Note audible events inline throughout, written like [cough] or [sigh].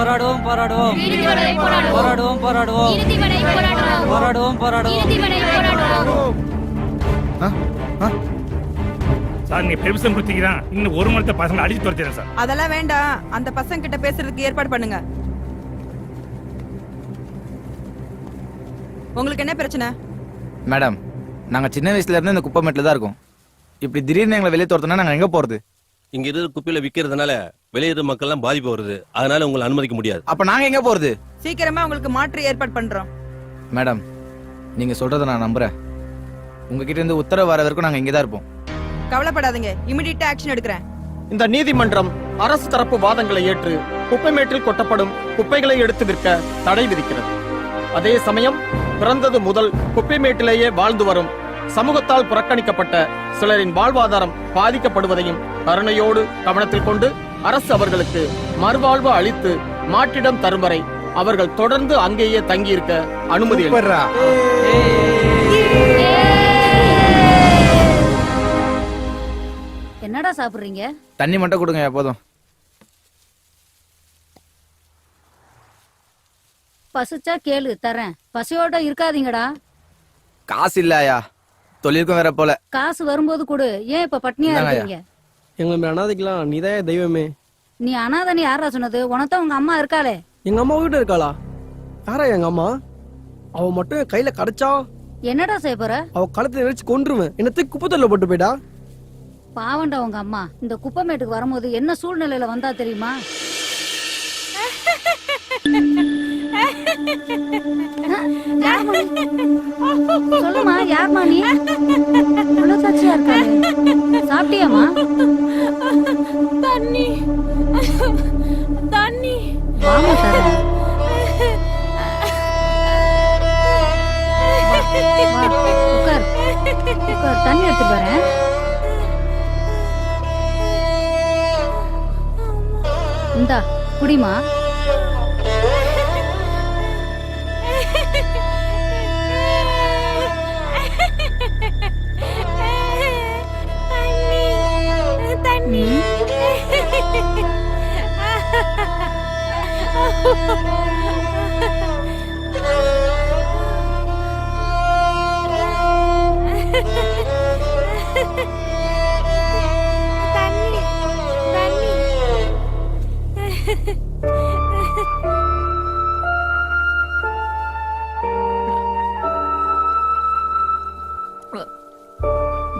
போராடுவோம் போராடுவோம். போராடுவோம். போராடுவோம் போராடுவோம். போராடுவோம்? சார் நீங்க பெருமிஷன் கொடுத்தீங்கன்னா இன்னும் ஒரு மணி நேரத்துல பசங்களை அடிச்சு துரத்திடுறேன் சார். அதெல்லாம் வேண்டாம். அந்த பசங்க கிட்ட பேசுறதுக்கு ஏற்பாடு பண்ணுங்க. உங்களுக்கு என்ன பிரச்சனை? மேடம் நாங்க சின்ன வயசுல இருந்து இந்த குப்பை மேட்டில் தான் இருக்கோம். இப்படி திடீர்னு எங்களை வெளியே துரத்துனா நாங்க எங்க போறது? இங்க இருக்கிற குப்பையில விக்கிறதுனால வெளியேற மக்கள் எல்லாம் பாதிப்பு வருது. அதனால உங்களை அனுமதிக்க முடியாது. அப்ப நாங்க எங்க போறது? சீக்கிரமா உங்களுக்கு மாற்று ஏற்பாடு பண்றோம். மேடம் நீங்க சொல்றதை நான் நம்புறேன். உங்ககிட்ட இருந்து உத்தரவு வர வரைக்கும் நாங்க இங்கே தான் இருப்போம். கவலைப்படாதீங்க. இமிடியட்டா ஆக்ஷன் எடுக்கிறேன். இந்த நீதிமன்றம் அரசு தரப்பு வாதங்களை ஏற்று குப்பைமேட்டில் கொட்டப்படும் குப்பைகளை எடுத்து விற்க தடை விதிக்கிறது. அதே சமயம் பிறந்தது முதல் குப்பைமேட்டிலேயே வாழ்ந்து வரும் சமூகத்தால் புறக்கணிக்கப்பட்ட சிலரின் வாழ்வாதாரம் பாதிக்கப்படுவதையும் கருணையோடு கவனத்தில் கொண்டு அரசு அவர்களுக்கு மறுவாழ்வு அளித்து மாற்றிடம் தரும் வரை அவர்கள் தொடர்ந்து அங்கேயே தங்கியிருக்க அனுமதி. என்னடா சாப்பிடுறீங்க? தண்ணி மட்டும் கொடுங்க போதும். பசிச்சா கேளு தரேன். பசியோட இருக்காதீங்கடா. காசு இல்லையா தொழிலுக்கும் வேற போல. காசு வரும்போது கொடு. ஏன் இப்ப பட்னியா. இருக்கீங்க? எங்களை இப்படி அனாதைக்கலாம் நீதான் தெய்வமே? நீ அனாதனி யாரா சொன்னது? உனத்தான் உங்க அம்மா இருக்காளே. எங்க அம்மா வீட்டு இருக்காளா? யாரா எங்க அம்மா? அவ மட்டும் என் கையில கிடைச்சா? என்னடா செய்ய போற? அவ கழுத்தை நினைச்சு கொன்றுவேன். என்ன தூக்கி குப்பத்தொல்ல போட்டு போயிட்டா பாவண்டா உங்க அம்மா. இந்த குப்பமேட்டுக்கு வரும்போது என்ன சூழ்நிலையில வந்தா தெரியுமா? [laughs] சொல்லுமா யார்மா நீ? உள்ள சாட்சியா இருக்காரு சாப்பிட்டியாமா தண்ணி. தண்ணி. வாமா வா, உட்கார். உட்கார். தண்ணி எடுத்துட்டு வரேன். இந்தா குடிமா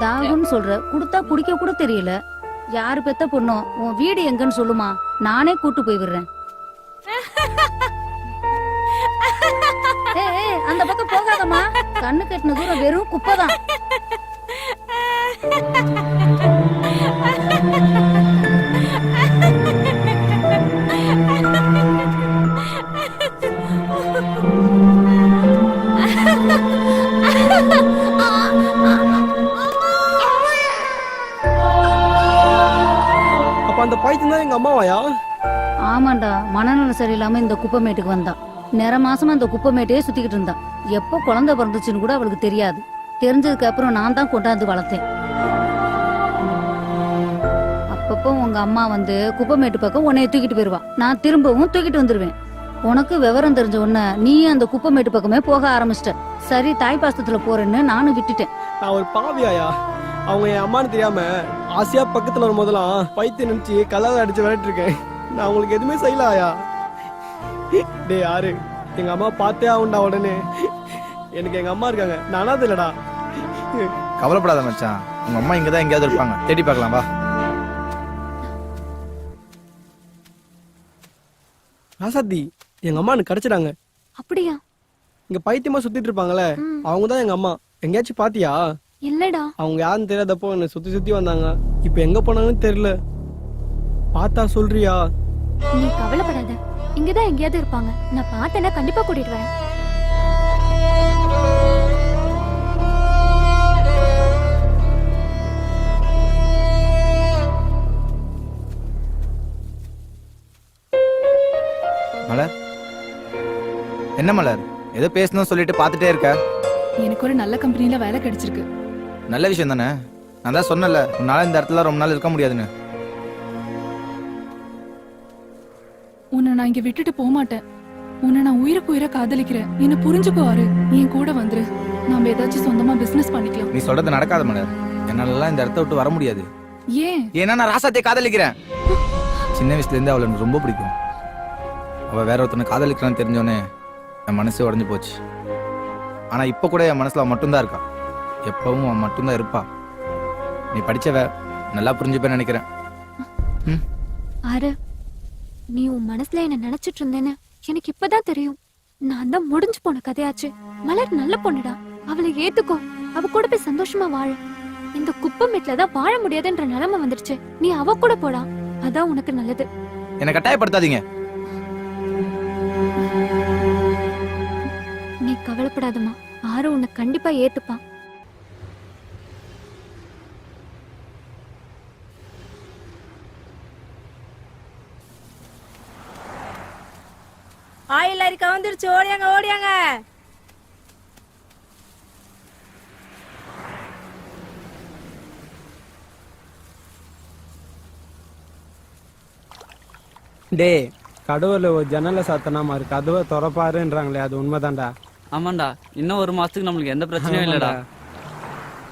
தாகம்னு சொல்ற. குடுத்தா குடிக்க கூட தெரியல. யாரு பெத்த பொண்ணோ? உன் வீடு எங்கன்னு சொல்லுமா. நானே கூட்டு போய் விடுறேன். அந்த பக்கம் போகாதம்மா. கண்ணு கட்டின தூரம் வெறும் குப்பைதான். அப்ப அந்த பைத்தியம் தான் எங்க அம்மாவாயா? ஆமாண்டா மனநலம் சரியில்லாம இந்த குப்பைமேட்டுக்கு வந்தா. நிற மாசமா குப்பை குப்பைமேட்டையே சுத்திக்கிட்டு இருந்தான் எப்போ குழந்தை பிறந்துச்சுன்னு கூட அவளுக்கு தெரியாது. தெரிஞ்சதுக்கு அப்புறம் நான் தான் கொண்டாந்து வளர்த்தேன். அப்பப்போ உங்க அம்மா வந்து குப்பைமேட்டு பக்கம் உன்னைய தூக்கிட்டு போயிருவா. நான் திரும்பவும் தூக்கிட்டு வந்துருவேன். உனக்கு விவரம் தெரிஞ்ச உடனே நீ அந்த குப்பைமேட்டு பக்கமே போக ஆரம்பிச்சிட்ட. சரி தாய் பாசத்துல போறேன்னு நானும் விட்டுட்டேன். நான் ஒரு பாவியாயா? அவங்க என் அம்மான்னு தெரியாம ஆசையா பக்கத்துல வரும்போதெல்லாம் பைத்தியம் நினைச்சு கலர் அடிச்சு விளையாட்டு இருக்கேன் நான் உங்களுக்கு எதுவுமே செய்யலாயா? டேய் யாரு? எங்க அம்மா பார்த்தே ஆகுண்டா உடனே. எனக்கு எங்க அம்மா இருக்காங்க. நான் இல்லடா. கவலைப்படாத மச்சான். உங்க அம்மா இங்க தான் எங்கேயாவது இருப்பாங்க. தேடி பார்க்கலாம் வா. ராசாத்தி எங்க அம்மா எனக்கு கிடைச்சிடாங்க அப்படியா? இங்க பைத்தியமா சுத்திட்டு இருப்பாங்களே அவங்க தான் எங்க அம்மா. எங்கேயாச்சும் பாத்தியா? இல்லடா. அவங்க யாருன்னு தெரியாதப்போ என்னை சுத்தி சுத்தி வந்தாங்க. இப்ப எங்க போனாங்கன்னு தெரியல. பார்த்தா சொல்றியா? நீ கவலைப்படாத. இங்கதான் எங்கேயாவது இருப்பாங்க. நான் பார்த்தேன்னா கண்டிப்பா கூட்டிட்டு வரேன். மலர்? என்ன மலர்? ஏதோ பேசணும் சொல்லிட்டு பார்த்துட்டே இருக்க. எனக்கு ஒரு நல்ல கம்பெனில வேலை கிடைச்சிருக்கு. நல்ல விஷயம் தானே? நான் தான் சொன்னல உன்னால இந்த இடத்துல ரொம்ப நாள் இருக்க முடியாதுன்னு. நான் இங்க விட்டுட்டு போக மாட்டேன். உன்னை நான் உயிருக்கு உயிரை காதலிக்கிறேன். என்ன புரிஞ்சுக்கோ ஆறு. என் கூட வந்துரு. நாம ஏதாச்சும் சொந்தமா பிசினஸ் பண்ணிக்கலாம். நீ சொல்றது நடக்காத மலர் என்னாலலாம் இந்த இடத்த விட்டு வர முடியாது. ஏன்? ஏன்னா நான் ராசாத்தை காதலிக்கிறேன். சின்ன வயசுல இருந்து அவளை எனக்கு ரொம்ப பிடிக்கும். அவ வேற ஒருத்தனை காதலிக்கிறான்னு தெரிஞ்சோடனே என் மனசே உடஞ்சு போச்சு. ஆனா இப்ப கூட என் மனசுல அவ மட்டும்தான் இருக்கா. எப்பவும் அவன் மட்டும்தான் இருப்பா. நீ படிச்சவ நல்லா புரிஞ்சுப்பேன்னு நினைக்கிறேன். ம்? ஆறு நீ உன் மனசுல என்ன நினைச்சிட்டு இருந்தேன்னு எனக்கு இப்பதான் தெரியும். நான் தான் முடிஞ்சு போன கதையாச்சு. மலர் நல்ல பொண்ணுடா. அவளை ஏத்துக்கோ. அவ கூட போய் சந்தோஷமா வாழ. இந்த குப்பமேட்ல தான் வாழ முடியாதுன்ற நிலைமை வந்துருச்சு. நீ அவ கூட போடா. அதான் உனக்கு நல்லது. என்னை கட்டாயப்படுத்தாதீங்க. நீ கவலைப்படாதம்மா. ஆறு உன்னை கண்டிப்பா ஏத்துப்பான் வந்துருச்சு ஓடியாங்க ஓடியாங்க டேய் கடவுள் ஒரு ஜன்னலை சாத்தனாமா இருக்கு கதவை திறப்பாருன்றாங்களே அது உண்மைதான்டா. ஆமாண்டா இன்னும் ஒரு மாசத்துக்கு நம்மளுக்கு எந்த பிரச்சனையும் இல்லடா.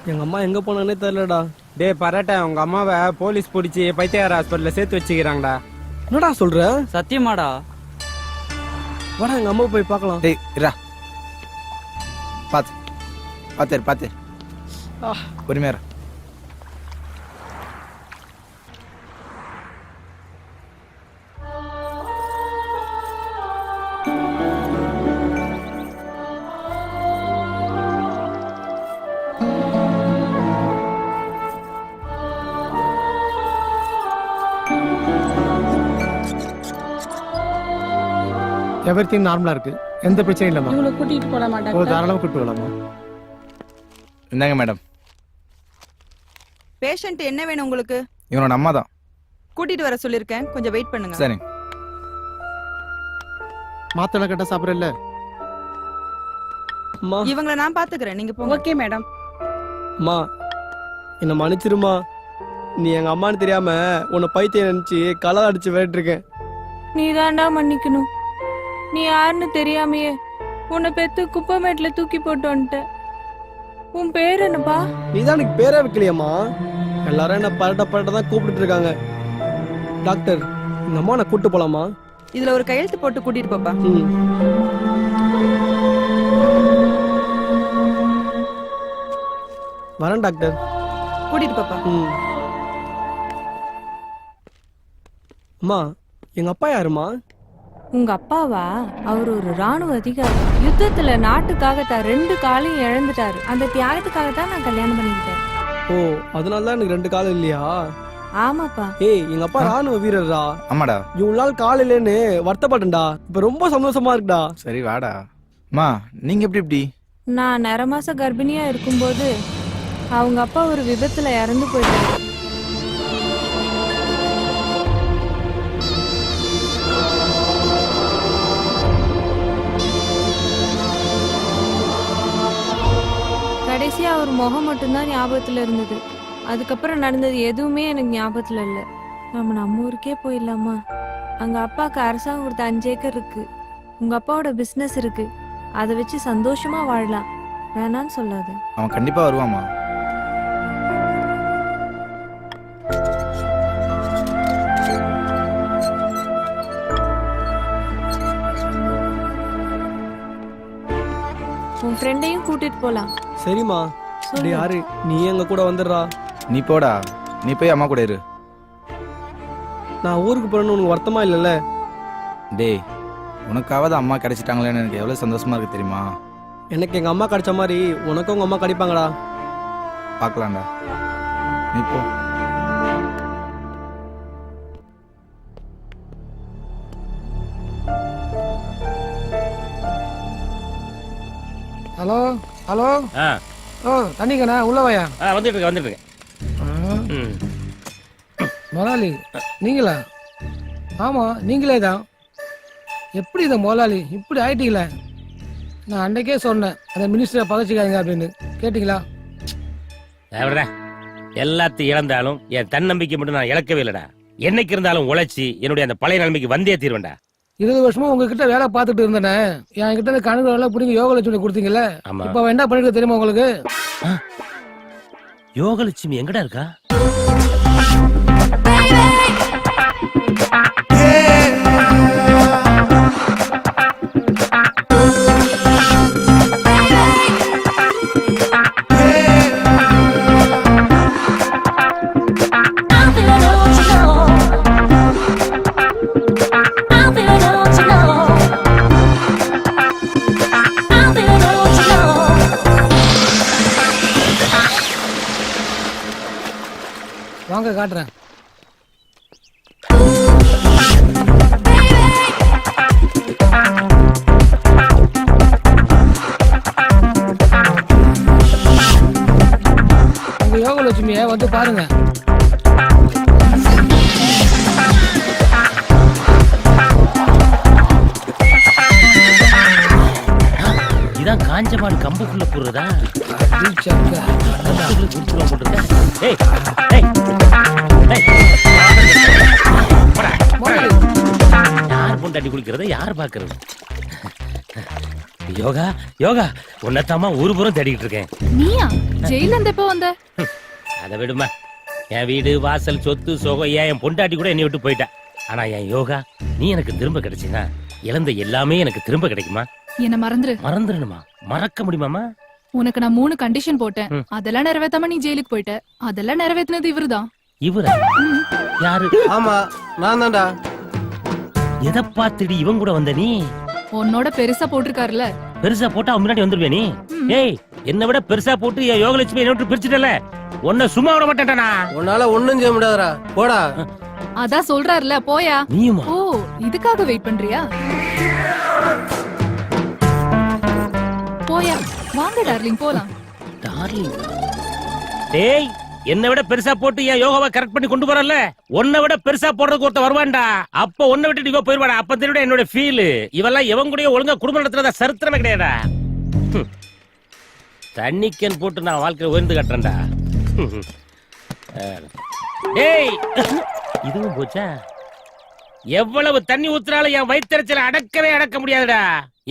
எங்க அம்மா எங்க போனானே தெரியலடா. டேய் பரட்ட உங்க அம்மாவை போலீஸ் பிடிச்சி பைத்தியார் ஹாஸ்பிட்டல்ல சேர்த்து வச்சுக்கிறாங்கடா. என்னடா சொல்ற? சத்தியமாடா. வாடா எங்க அம்மா போய் பார்க்கலாம். டேய் இரா. பாத்து. பாத்து பாத்து. பொறுமையா எவ்ரி திங் நார்மலா இருக்கு. எந்த பிரச்சனையும் இல்லம்மா. இவங்களை கூட்டிட்டு போல மாட்டாங்க ஓ தாராளமா கூட்டு வரலாமா இந்தாங்க மேடம் பேஷண்ட் என்ன வேணும் உங்களுக்கு? இவனோட அம்மா தான் கூட்டிட்டு வர சொல்லிருக்கேன் கொஞ்சம் வெயிட் பண்ணுங்க. சரி. மாத்தளை கட்ட சாப்பிடல அம்மா இவங்கள நான் பாத்துக்கிறேன். நீங்க போங்க. ஓகே மேடம் அம்மா என்ன மன்னிச்சிருமா? நீ எங்க அம்மான்னு தெரியாம உன்னை பைத்தியம் நினைச்சு கலர் அடிச்சு விளையாட்டு நீ தாண்டா மன்னிக்கணும். நீ யாருன்னு தெரியாமையே உன்னை பெத்து குப்பமேட்ல தூக்கி போட்டு வந்துட்ட உன் பேர் என்னப்பா? நீ தான் எனக்கு பேரே வைக்கலையம்மா. எல்லாரும் என்ன பரட்ட பரட்ட தான் கூப்பிட்டு இருக்காங்க. டாக்டர் எங்க அம்மா நான் கூட்டு போலாமா? இதுல ஒரு கையெழுத்து போட்டு கூட்டிட்டு போப்பா. ம். வரேன் டாக்டர். கூட்டிட்டு போப்பா. ம். அம்மா எங்க அப்பா யாருமா உங்க அப்பாவா? அவர் ஒரு ராணுவ அதிகாரி. யுத்தத்துல நாட்டுக்காக தான் ரெண்டு காலையும் இழந்துட்டாரு. அந்த தியாகத்துக்காக தான் நான் கல்யாணம் பண்ணிக்கிட்டேன். ஓ அதனால தான் எனக்கு ரெண்டு காலம் இல்லையா? ஆமாப்பா. ஏய் எங்க அப்பா ராணுவ வீரர்டா ஆமாடா. இவ்வளவு நாள் கால் இல்லைன்னு வருத்தப்பட்டேன்டா. இப்ப ரொம்ப சந்தோஷமா இருக்குடா. சரி வாடா. அம்மா நீங்க எப்படி இப்படி? நான் நிற மாச கர்ப்பிணியா இருக்கும்போது அவங்க அப்பா ஒரு விபத்துல இறந்து போயிட்டாரு. அவர் முகம் மட்டும்தான் ஞாபகத்துல இருந்தது. அதுக்கப்புறம் நடந்தது எதுவுமே எனக்கு ஞாபகத்துல இல்ல. நம்ம நம்ம ஊருக்கே போயிடலாமா? அங்க அப்பாவுக்கு அரசாங்கம் கொடுத்த அஞ்சு ஏக்கர் இருக்கு. உங்க அப்பாவோட பிசினஸ் இருக்கு. அதை வச்சு சந்தோஷமா வாழலாம். வேணான்னு சொல்லாத. அவன் கண்டிப்பா வருவாம்மா உன் ஃப்ரெண்டையும் கூட்டிட்டு போலாம். சரிம்மா. சொல்லு. இப்படி யாரு? நீ எங்க கூட வந்துடுறா? நீ போடா. நீ போய் அம்மா கூட இரு. நான் ஊருக்கு போறேன்னு உனக்கு வருத்தமா இல்லைல்ல? டேய் உனக்காவது அம்மா கிடைச்சிட்டாங்களேன்னு எனக்கு எவ்வளவு சந்தோஷமா இருக்கு தெரியுமா? எனக்கு எங்க அம்மா கிடைச்ச மாதிரி உனக்கும் உங்க அம்மா கிடைப்பாங்கடா. பார்க்கலாம்டா. நீ போ. Hello hello. ஆ. ஓ தண்ணிக்கண்ணா உள்ள வாயா. ஆ வந்துட்டு இருக்கேன் வந்துட்டு இருக்கேன் ம். முதலாளி நீங்களா? ஆமா நீங்களே தான். எப்படி இதை முதலாளி இப்படி ஆயிட்டீங்களே? நான் அன்னைக்கே சொன்னேன் அந்த மினிஸ்டரை பதச்சிக்காதீங்க அப்படின்னு. கேட்டிங்களா? எல்லாத்தையும் இழந்தாலும் என் தன்னம்பிக்கை மட்டும் நான் இழக்கவே இல்லடா. என்னைக்கு இருந்தாலும் உழைச்சி என்னுடைய அந்த பழைய நிலைமைக்கு வந்தே தீர்வேன்டா. இருபது வருஷமா உங்ககிட்ட வேலை பார்த்துட்டு இருந்தேனே. என்கிட்ட இருந்து கணக்கு வேலை புரிஞ்சு யோக லட்சுமி கொடுத்தீங்கல்ல? ஆமா. இப்ப என்ன பண்ணிருக்க தெரியுமா உங்களுக்கு? யோகலட்சுமி எங்கடா இருக்கா? காட்டுறேன் உங்க யோக லட்சுமிய வந்து பாருங்க இதான் காஞ்சமாடு கம்புக்குள்ள போடுறதா அடி சக்க. கம்புக்குள்ள குடிச்சிருவா போட்டுருக்க ஏய் ஏய். யார் பொண்டாட்டி குளிக்கிறத யார் பாக்குறது யோகா யோகா. உன்னத்தாமா ஊரு புறம் தேடிட்டு இருக்கேன். நீயா? ஜெயில இருந்து எப்போ வந்த? அதை விடுமா. என் வீடு வாசல் சொத்து சோகம் ஏன் என் பொண்டாட்டி கூட என்னை விட்டு போயிட்டா. ஆனா என் யோகா நீ எனக்கு திரும்ப கிடைச்சினா இழந்த எல்லாமே எனக்கு திரும்ப கிடைக்குமா? என்ன மறந்துரு. மறந்துடணுமா? மறக்க முடியுமாமா உனக்கு நான் மூணு கண்டிஷன் போட்டேன். அதெல்லாம் நிறைவேத்தாம நீ ஜெயிலுக்கு போயிட்ட. அதெல்லாம் நிறைவேத்தினது இவருதான். இவரா? யாரு? ஆமா நான் தான்டா. எதை பார்த்துடி இவன் கூட வந்த நீ? உன்னோட பெருசா போட்டிருக்காருல. பெருசா போட்டா அவன் முன்னாடி வந்துருவே நீ. ஏய் என்ன விட பெருசா போட்டு என் யோகலட்சுமி என்ன விட்டு பிரிச்சுட்டல. உன்னை சும்மா விட மாட்டேன்டா உன்னால ஒண்ணும் செய்ய முடியாதுடா. போடா. அதான் சொல்றாருல போயா? நீயுமா? ஓ இதுக்காக வெயிட் பண்றியா? போயா வாங்க டார்லிங் போலாம். டார்லிங் டேய் என்னை விட பெருசா போட்டு என் யோகாவை கரெக்ட் பண்ணி கொண்டு போறல உன்னை விட பெருசா போடுறதுக்கு ஒருத்த வருவான்டா. அப்ப உன்னை விட்டு இவ போயிருவாடா. அப்ப தெரியும் என்னோட ஃபீல் இவெல்லாம் எவன் கூட ஒழுங்கா குடும்ப நடத்துறதா சரித்திரமே கிடையாடா தண்ணிக்கன் போட்டு நான் வாழ்க்கையில உயர்ந்து கட்டுறேன்டா. ஏய் டேய் இதுவும் போச்சா? எவ்வளவு தண்ணி ஊத்துறாலும் என் வயிற்றுச்சல அடக்கவே அடக்க முடியாதுடா.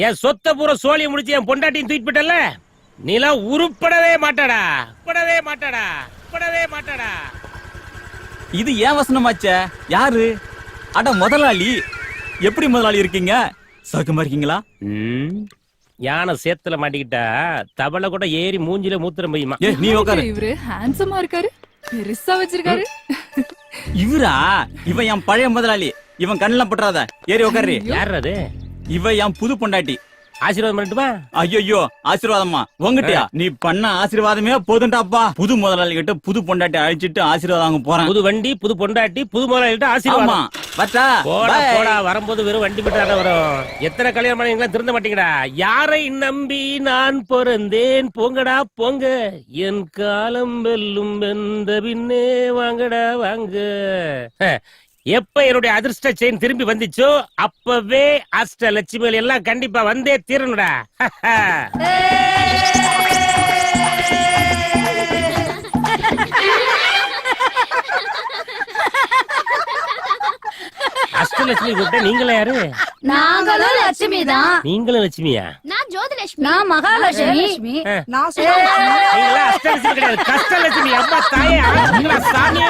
என் சொத்த பூரா சோழியை முடிச்சு என் பொண்டாட்டியும் தூக்கிட்டு போயிட்டல? நீலாம் உருப்படவே மாட்டாடா. உருப்படவே மாட்டாடா. உருப்படவே மாட்டாடா. இது ஏன் வசனமாச்சே? யாரு? அட முதலாளி. எப்படி முதலாளி இருக்கீங்க? சௌக்கியமா இருக்கீங்களா? ம், யானை சேத்துல மாட்டிக்கிட்டா தவளை கூட ஏறி மூஞ்சில மூத்திரம் பெய்யுமா ஏ நீ உட்காரு இவரு ஹேண்ட்ஸமா இருக்காரு. பெருசா வச்சிருக்காரு. இவரா? இவன் என் பழைய முதலாளி. இவன் கண்ணுல பட்டுறாத. ஏறி உட்காரு யார் அது? இவ என் புது பொண்டாட்டி. ஆசீர்வாதம் பண்ணட்டுமா? ஐயோ ஆசீர்வாதமா உங்ககிட்டயா? நீ பண்ண ஆசீர்வாதமே போதுண்டாப்பா புது முதலாளி கிட்ட புது பொண்டாட்டி அழிச்சிட்டு ஆசீர்வாதம் போறேன். புது வண்டி புது பொண்டாட்டி புது முதலாளிகிட்ட ஆமா. ஆசீர்வாதம் பட்டா போடா. போடா. வரும்போது வெறும் வண்டி விட்டாட வரும். எத்தனை கல்யாணம் பண்ணீங்களா திருந்த மாட்டீங்கடா. யாரை நம்பி நான் பிறந்தேன் போங்கடா போங்க. என் காலம் வெல்லும் வெந்த பின்னே வாங்கடா வாங்க. எப்ப என்னுடைய அதிர்ஷ்ட செயின் திரும்பி வந்துச்சோ அப்பவே அஷ்ட லட்சுமிகள் எல்லாம் கண்டிப்பா வந்தே தீரணுடா [laughs] அஷ்டலட்சுமி கூப்பிட்ட நீங்களே யாரு? நாங்களும் லட்சுமி தான். நீங்களும் லட்சுமியா? நான் ஜோதிலட்சுமி. நான் மகாலட்சுமி. நான் அஷ்டலட்சுமி கிடையாது. கஷ்டலட்சுமி அம்மா தாயே சாமியோ.